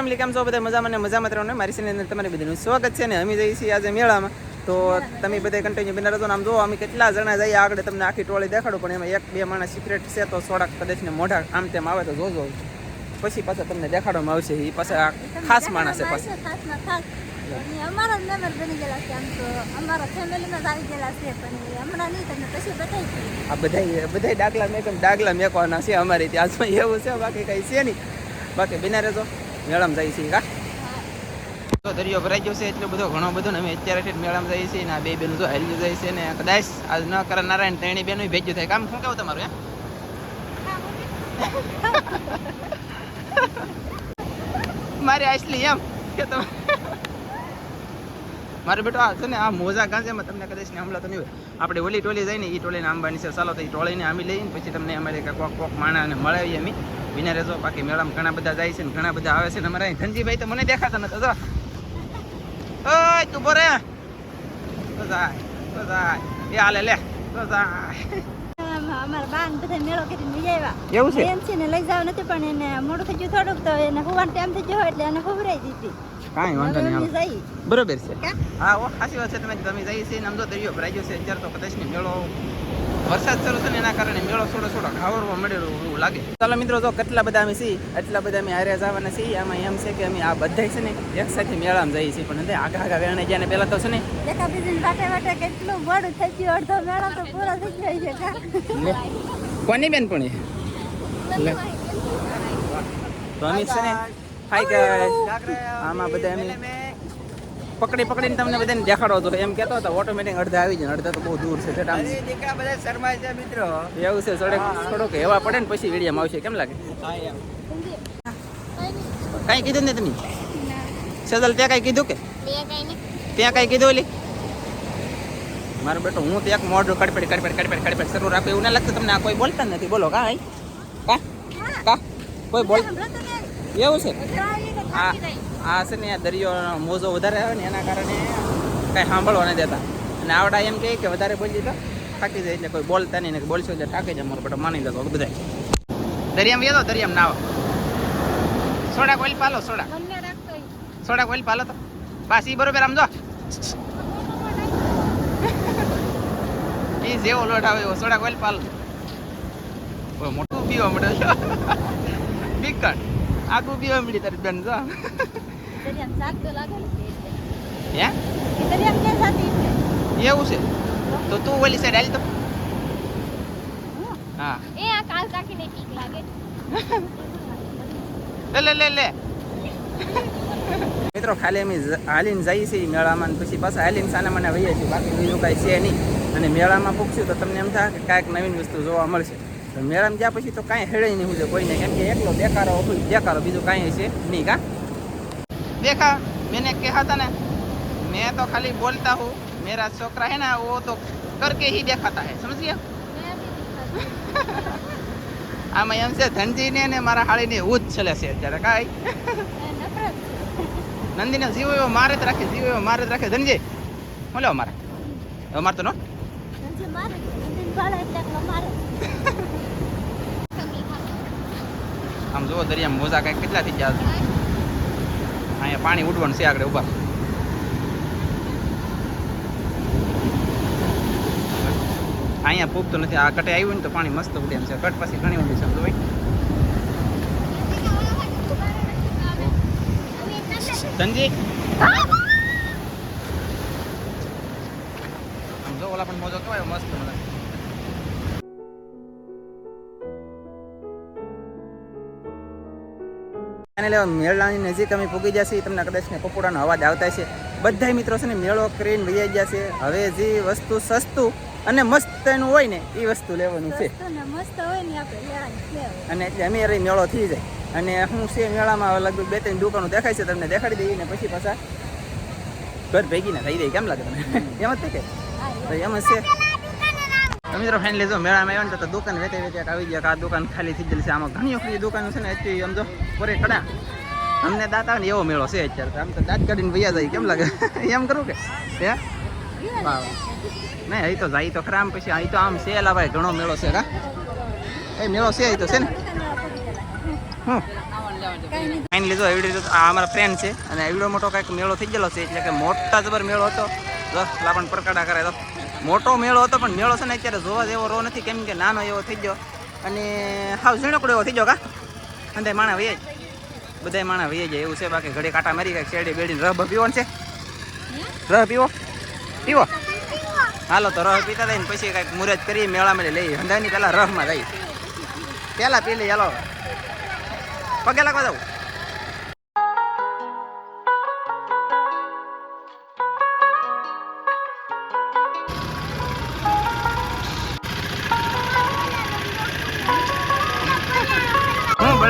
Family કેમ છો? બધા મજામાં ને મજામાં રહેવાનું મારી સિને અંદર તમારી બધાનું સ્વાગત છે ને અમે જઈએ છીએ આજે મેળામાં. તો તમે બધા કન્ટિન્યુ બિના રહો આમ જો અમે કેટલા જણા જઈએ આગળ તમને આખી ટોળી દેખાડું પણ એમાં એક બે માણસ સિક્રેટ છે તો થોડાક કદાચ ને મોઢા આમ તેમ આવે તો જોજો. પછી પાછા તમને દેખાડવામાં આવશે એ પાછા ખાસ માણસ છે પાછા. બધા બધા ડાગલા મેં મેકવાના છે અમારે ત્યાં. એવું છે બાકી કઈ છે નહીં. બાકી બિના રહેજો મેળામાં જઈએ છીએ, કા? તો દરિયો ભરાઈ ગયો છે, એટલો બધો, ઘણો બધો ને અમે અત્યારે મેળામાં જઈએ છીએ ને આ બે બેન તો હારી જાય છે ને કદાચ આજ ન કરે નારાયણ ત્રણેય બેનો ભેજ્યું થાય. કામ શું કેવું તમારું, એમ? મારે આશલી એમ? કે તમે? મારે બેટો, આ છે ને, આ મોજા ગાંજામાં તમને કદાચ ને હમણાં તો નહીં હોય. આપણે ઓલી ટોલી જઈને એ ટોલીને આંબાની છે. ચાલો તો એ ટોળીને આમી લઈને પછી તમને અમારે કોક કોક કોક માણાને મળાવીએ અમે. વિના રહેજો બાકી મેળામાં ઘણા બધા જાય છે ને ઘણા બધા આવે છે ને અમારા અહીં ધનજીભાઈ તો મને દેખાતા નતા જો. ઓય તું બોરે. તો જાય તો જાય. એ હાલે લે. તો જાય. અમારા બાન બધા મેળો કરીને લઈ આવ્યા. એવું છે? એમ છે ને લઈ જાવ નથી પણ એને મોડું થઈ ગયું થોડુંક તો એને હોવાનો ટાઈમ થઈ ગયો એટલે એને ખવડાવી દીધી કાંઈ વાંધો નહીં અમે હાલો. જઈએ. બરોબર છે? હા ઓ સાચી વાત છે તમે તમે જઈએ છીએ ને આમ તો દરિયો ભરાઈ ગયો છે અત્યારે તો કદાચ મેળો વરસાદ શરૂ થયો એના કારણે મેળો થોડો થોડો ઘાવરવા મળેલો એવું લાગે. ચાલો મિત્રો જો કેટલા બધા અમે છીએ એટલા બધા અમે હારે જવાના છીએ. આમાં એમ છે કે અમે આ બધા છે ને એક સાથે મેળામાં જઈએ છીએ. પણ આગા આગા વેણે ગયા ને પહેલાં તો છે ને દેખા બીજી વાટે વાટે કેટલું મોડું થઈ ગયું અડધો મેળો તો પૂરો થઈ ગયો છે કોની બેન પણ તો અમે છે ને હાય કે આમાં બધા અમે પકડી પકડીને તમને બધાને દેખાડો હતો એમ કહેતો હતો ઓટોમેટિક અડધા આવી જાય ને અડધા તો બહુ દૂર છે. દીકરા બધા શરમાય છે મિત્રો. એવું છે થોડેક થોડોક હેવા પડે ને પછી વિડીયોમાં આવશે કેમ લાગે? કાંઈ કીધું ને તમે? સદલ ત્યાં કાંઈ કીધું કે? ત્યાં કાંઈ કીધું ઓલી? મારો બેટો હું ત્યાં એક મોઢું કડપડ કડપડ કડપડ કડપડ શરૂ રાખું એવું ના લાગતું તમને આ કોઈ બોલતા નથી. બોલો કા આઈ? કા? કા? કોઈ બોલ એવું છે? તો આ છે ને આ દરિયો મોજો વધારે આવે ને એના કારણે કાંઈ સાંભળવા નથી દેતા. અને આવડા એમ કહે કે વધારે બોલી તો થાકી જાય એટલે કોઈ બોલતા નહીં બોલશો એટલે થાકી જાય મારો બેટો માની લેતો બધા દરિયામાં ગયો દરિયામાં નાવા સોડા કોઈલ પાલો સોડા. સોડા કોઈલ પાલો તો. બસ ઈ બરોબર આમ જો. એ જેવો લોટ આવે એવો સોડા કોઈલ પાલો. મોટું પીવા મળે બીકણ આગું પીવા મળી તારી બેન જો? એવું છે તો તું ઓલી સાઈડ હાલ તો હા એ આ કાલ રાખીને ઠીક લાગે લે લે લે લે મિત્રો ખાલી અમે હાલીને જઈએ છીએ મેળામાં પછી પાછા હાલીને સાના મને વહીએ છીએ બાકી બીજું કાંઈ છે નહીં અને મેળામાં પૂછ્યું તો તમને એમ થાય કે કાંઈક નવીન વસ્તુ જોવા મળશે મેરામ ગયા પછી તો કાંઈ હેડે નહીં કોઈ કોઈને. કેમ કે એકલો દેખારો દેખારો બીજું કાંઈ છે નહીં કા? દેખા મેને કહા હતા ને મેં તો ખાલી બોલતા હું મેરા છોકરા હે ને ઓ તો કરકે હી દેખાતા હે સમજ ગયા આમાં એમ છે ધનજી ને મારા હાળીને ઉજ છલે છે અત્યારે કાંઈ? નંદીને જીવ એવો મારે જ રાખે જીવ એવો મારે જ રાખે. ધનજી બોલો અમારે. અમારે તો નો મારે. આમ જુઓ દરિયા મોજા કાંઈ કેટલા થઈ ગયા અહીંયા પાણી ઉડવાનું છે આગળ ઊભા અહીંયા પૂગતું નથી, આ કટે આવ્યું ને તો પાણી મસ્ત ઉડે એમ છે. કટ પછી ઘણી ઊંડી છે, સમજો ધનજી. આમ જો ઓલા પણ મોજો કેવાય મસ્ત અને લેવા મેળાની નજીક અમે પૂગી જશે તમને કદાચ ને પકોડાનો અવાજ આવતા છે બધા મિત્રો છે ને મેળો કરીને વૈયા ગયા છે. હવે જે વસ્તુ સસ્તું અને મસ્ત એનું હોય ને એ વસ્તુ લેવાનું છે. અને એટલે અમે મેળો થઈ જાય. અને હું છે મેળામાં લગભગ બે ત્રણ દુકાનો દેખાય છે તમને દેખાડી દઈએ ને પછી પાછા ઘર ભેગી ને થઈ જાય. કેમ લાગે તમને? એમ જ કે? એમ જ છે. મિત્રો ફ્રેન્ડ લેજો, મેળામાં આવ્યો ને તો દુકાન વેતે વેતે આવી ગયા આ દુકાન ખાલી થઈ ગયેલી છે. આમાં ઘણી વખત દુકાનો છે ને અત્યારે આમ તો પૂરે કડા અમને દાંત આવે ને એવો મેળો છે અત્યારે આમ તો દાંત કાઢીને ભૈયા જાય, કેમ લાગે? એમ કરું કે, હે? વાહ. નહીં, અહીં તો જાય તો ખરા, આમ પછી અહીં તો આમ છે લા ભાઈ, ઘણો મેળો છે રા એ મેળો છે, અહીં તો છે ને? હું? ફાઈન લીધો એવી રીતે આ અમારા ફ્રેન્ડ છે. અને એવડો મોટો કાંઈક મેળો થઈ ગયેલો છે, એટલે કે મોટા જબર મેળો હતો. લાપણ પરકાડા કરે તો. મોટો મેળો હતો, પણ મેળો છે ને અત્યારે જોવા જેવો રો નથી. કેમ કે નાનો એવો થઈ ગયો. અને હાવ ઝીણકડો એવો થઈ ગયો કા? અંતે માણા વહી જ. બધાય માણા વહી જાય એવું છે, બાકી ઘડી કાંટા મારી કાંઈક શેરડી બેડીને રહ પીવો છે. રહ પીવો. પીવો. હાલો, તો રહ પીતા થાય ને પછી કાંઈક મુરત કરી મેળામાં લઈએ. હંધાની પહેલાં રહમાં જાય પહેલાં પી લઈએ, હાલો. પગે લાગવા જાવ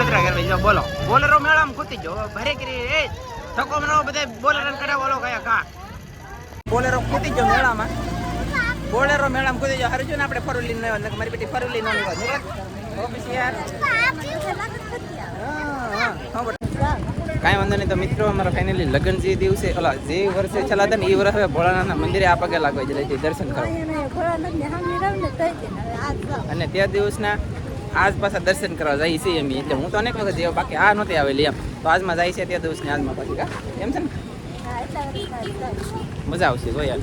બળતરા કરવા જો બોલો. બોલરો મેળામાં ખૂતી જો ભરે કરી એ થકો મનો બધે બોલરન કરે બોલો કયા? કા? બોલેરો ખૂતી જો મેળામાં. બોલેરો મેળામાં ખૂતી જો હરજુ ને આપણે ફરુલી ન મારી બેટી ફરુલી નો યાર. કાંઈ વાંધો નહીં. તો મિત્રો અમારા ફાઇનલી લગ્ન જે દિવસે ઓલા જે વર્ષે છેલ્લા હતા ને એ વર્ષે હવે ભોળાનાથના મંદિરે આ પગે લાગવા જાય દર્શન કરવા અને તે દિવસના આજ પાછા દર્શન કરવા જાય છે એમ એટલે હું તો અનેક વખત જેવા બાકી આ નહોતી આવેલી એમ. તો આજમાં જાય છે તે દિવસની આજમાં પાછી એમ છે ને? મજા આવશે જો યાર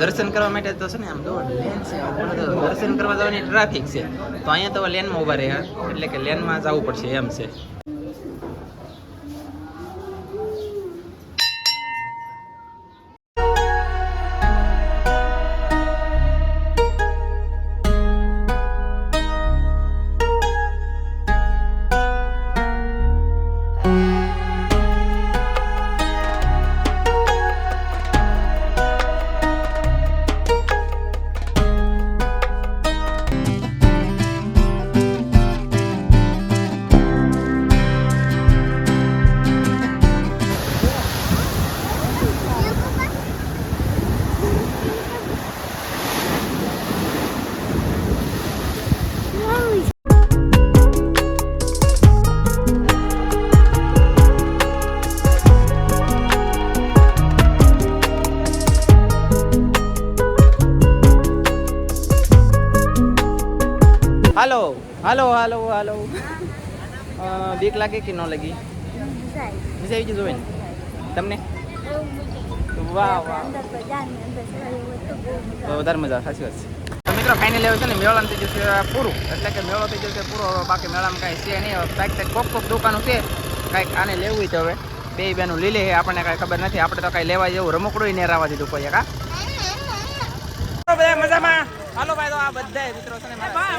દર્શન કરવા માટે તો છે ને આમ જો લેન છે દર્શન કરવા જવાની ટ્રાફિક છે. તો અહીંયા તો લેનમાં ઊભા રહ્યા, એટલે કે લેનમાં જવું પડશે એમ છે. હાલો હાલો હાલો હાલો. બીક લાગે કે ન લાગી? મજા આવી ગઈ જોઈને તમને? વાહ વાહ. વધારે મજા સાચી વાત છે. મિત્રો ફાઇનલ એવું છે ને મેળો થઈ જશે પૂરું. એટલે કે મેળો થઈ જશે પૂરો બાકી મેળામાં કાંઈ છે નહીં. કાંઈક કાંઈક કોક કોક દુકાનો છે. કાંઈક આને લેવું હોય તો હવે. બે બેનું લીલે છે આપણને કાંઈ ખબર નથી. આપણે તો કાંઈ લેવા જેવું રમકડું નહીં રાવા દીધું કોઈ કા? બધા તો આ બધાય મિત્રો છે ને બધાય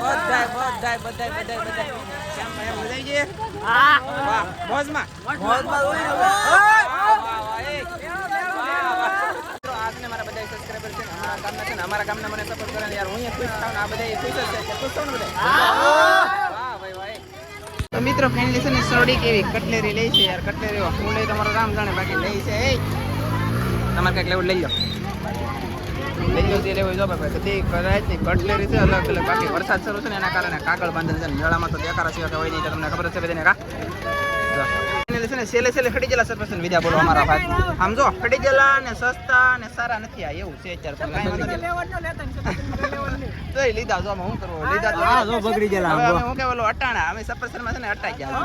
બધાય બધાય બધાય બધાય કેમ ભાઈ મજા ગયે? હા. વાહ મોજમાં. મોજમાં. હોય વાહ વાહ મિત્રો આજને મારા બધા સબસ્ક્રાઇબર છે અમારા ગામના છે ને અમારા ગામના મને સપોર્ટ કરે યાર હું ખુશ થાઉં આ બધા ખુશ જ છે ખુશ થાઉં ને બધા વાહ ભાઈ વાહ મિત્રો ફાઇનલી છે ને સોડી કેવી કટલેરી લઈ છે યાર કટલેરી હું લઈ તમારું રામ જાણે બાકી લઈ છે એ. તમારે કંઈક લેવું લઈ લો. લઈ લો જે જો ભાઈ બધી કરાયતી કટલેરી છે, અલગ અલગ. બાકી વરસાદ શરૂ છે ને એના કારણે કાગળ બાંધેલ છે ને મેળામાં તો દેખાડા સિવાય હોય નહીં તમને ખબર છે, બધાને કા ને સેલે સેલે હટી ગયેલા સરપંચ વિદ્યા બોલો અમારા ભાઈ. સમજો ખડી ગયેલા ને સસ્તા ને સારા નથી આ એવું છે ચાર પણ કાંઈ વાંધો નહીં. તો એ લીધા જો હું કરો લીધા હા, જો બગડી ગયેલા હું કે ઓલો અટાણા અમે સફરસરમાં છે ને અટાઈ ગયા.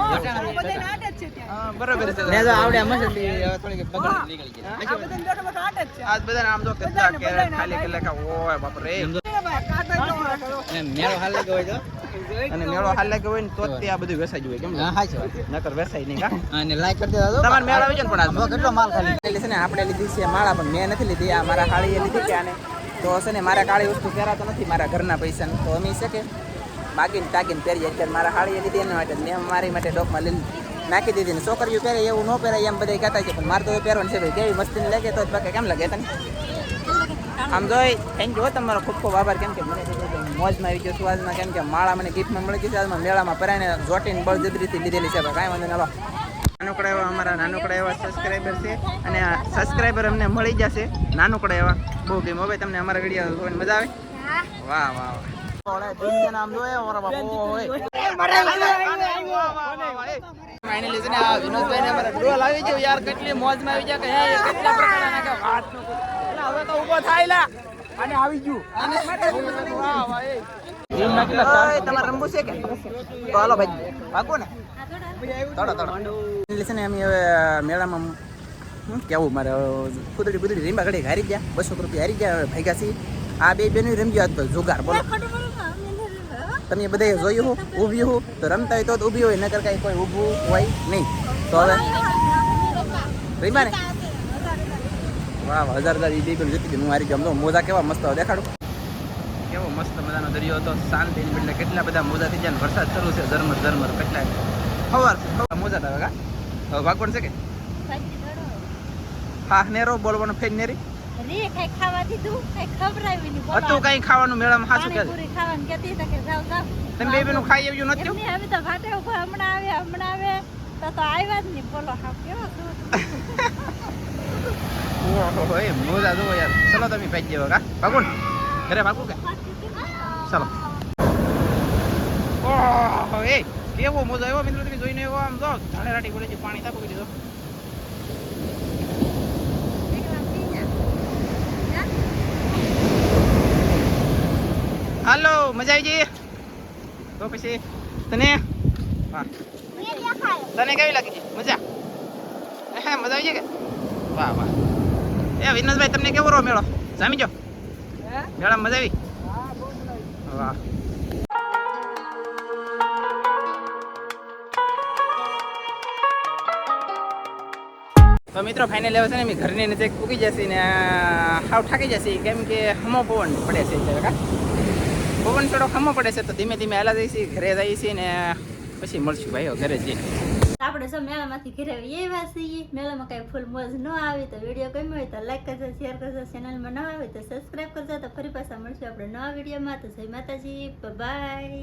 હા, બરોબર છે. ને જો આવડે મસલી થોડી થોડીક બગડ નીકળી ગઈ. આજ બધાને આમ જો કેટલા કેરેટ ખાલી કેટલા ઓય બાપ રે મેળો હાલ લાગ્યો હોય અને મેળો હાલ લાગ્યો હોય ને તો તે આ બધું વેસાઈ જોઈએ કેમ હા હાચી નકર વેસાય નહીં કા? અને લાઈક કરી દેતા તમારે મેળો આવી જાય પણ જો કેટલો માલ ખાલી? છે ને આપણે લીધી છે માળા પણ મેં નથી લીધી આ મારા હાળીએ લીધી કે આને. તો છે ને મારા કાળી વસ્તુ પહેરાતો નથી મારા ઘરના પૈસા તો અમે છે કે માગીને તાગીને પહેરીએ. અત્યારે મારા હાળીએ લીધી એના માટે મેં મારી માટે ડોકમાં લીધી નાખી દીધી ને. છોકરીઓ પહેરે એવું ન પહેરાય એમ બધા કહેતા છે પણ મારે તો પહેરવાનું છે ભાઈ. કેવી મસ્તી લાગે તો બાકી કેમ લાગે તને? આમ જોઈ થેન્ક યુ તમારો ખૂબ ખૂબ આભાર. કેમ કે મને મોજમાં આવી ગયો છું આજમાં. કેમ કે માળા મને ગિફ્ટમાં મળી ગઈ છે આજમાં. મેળામાં પરાઈને જોટીને બળજબરીથી લીધેલી છે. કાંઈ વાંધો ના નાનકડા એવા અમારા નાનકડા એવા સબસ્ક્રાઈબર છે અને સબસ્ક્રાઈબર અમને મળી જશે નાનકડા એવા. બહુ ગેમ હવે તમને અમારા વીડિયો જોવાની મજા આવે? વાહ વાહ વાહ. નામ જોયે આ વિનોદભાઈ અમારા ડોલ આવી ગયો. યાર, કેટલી મોજમાં આવી પ્રકારના કે વાત નો હવે તો ઊભો થાય લા. અને આવી ગયું. અને વાહ વાહ એ. ઓય, તમારે રમવું છે કે? તો હાલો ભાઈ ભાગો ને. તડો અમે હવે મેળામાં શું કેવું મારે કુદડી કુદડી રીંબા ઘડી હારી ગયા બસો રૂપિયા હારી ગયા ભાગ્યા છીએ. આ બે બેનું રમજો તો જુગાર બોલો. તમે બધા જોયું હું ઊભી હું તો રમતા હોય તો ઊભી હોય નકર કાંઈ કોઈ ઊભું હોય નહીં. તો હવે રીંબા ને? વાહ વાહ હજાર હજાર એ બે જતી હતી હું મારી ગયો. આમ તો મોજા કેવા મસ્ત દેખાડું. કેવો મસ્ત મજાનો દરિયો હતો. શાંતિ એટલે કેટલા બધા મોજા થઈ ગયા ને વરસાદ શરૂ છે. ઝરમર ઝરમર કેટલા સવાર મોજા હતા કાકા હવે ભાગવાનું છે કે? હા નેરો બોલવાનો ફેન નેરી? રે કઈ ખાવા દીધું કઈ ખવડાવી નહીં. હતું કઈ ખાવાનું મેળામાં? હાસું કે? પાણીપુરી ખાવાનું કહેતી હતા કે જાવ જાવ તમે બે બેનું ખાઈ આવ્યું નથી એમની હવે તો ભાટે ઊભા હમણાં આવે હમણાં આવે. તો તો આવ્યા જ નહીં. બોલો હા કેવો ઓહો એ મોજા જોવો યાર. ચલો તમે ભાઈ જેવા, કા? ભાગો ને. ઘરે ભાગું કે? ચલો. ઓહો, એ, કેવો મોજો આવ્યો મિત્રો, તમે જોઈને એવો આમ જો, ધાણે રાટી પડે છે, પાણી તાપી દીધો હાલો, મજા આવી ગઈ? તો પછી તને? હા. તને કેવી લાગી છે મજા? હે મજા આવી છે કે? વાહ વાહ. એ વિનોદભાઈ તમને કેવો રો મેળો? જામી જો મેળા મજા આવી? વાહ. તો મિત્રો ફાઇનલ લેવા છે ને ઘરની નજીક ઉગી જશે ને હાવ થાકી જશે કેમ કે હમો પવન પડે છે કા? પવન થોડો ખમો પડે છે તો ધીમે ધીમે હાલા જઈશી ઘરે જઈશી ને પછી મળશું ભાઈઓ ઘરે જઈને. આપણે સૌ મેળામાંથી ઘરે એવા છીએ. મેળામાં કાંઈ ફૂલ મોજ ન આવે તો વીડિયો ગમ્યો હોય તો લાઈક કરજો શેર કરજો ચેનલમાં ન આવે તો સબસ્ક્રાઈબ કરજો તો ફરી પાછા મળશું આપણે નવા વિડીયોમાં. તો જય માતાજી બાય